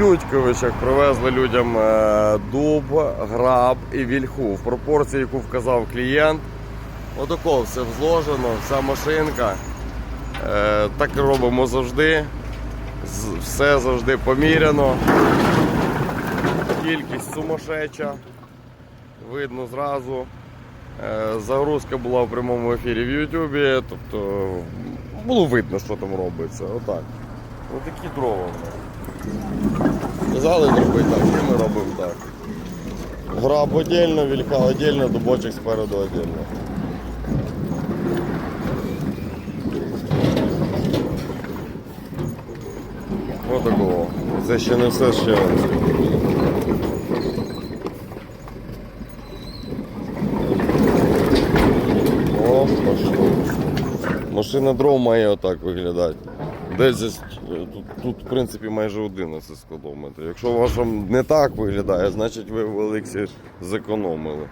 Тютьковичах привезли людям е, дуб, граб і вільху в пропорції, яку вказав клієнт. Отако все зложено, вся машинка. Е, Так робимо завжди. Все завжди поміряно. Кількість сумасшедша. Видно зразу. Е, Загрузка була в прямому ефірі в Ютубі, тобто було видно, що там робиться. Отак. Отакі дрова. в нас. Казали зробити так, і ми робимо так. Граб отдельно, вілька отдельно, дубочок спереду отдельно. Отакого. Це ще не все ще. О, пошло. Машина дров має отак виглядати. Десь здесь, е, тут, тут, в принципі, майже 11 складометрів. Якщо вас не так виглядає, значить ви в Еликсі зекономили.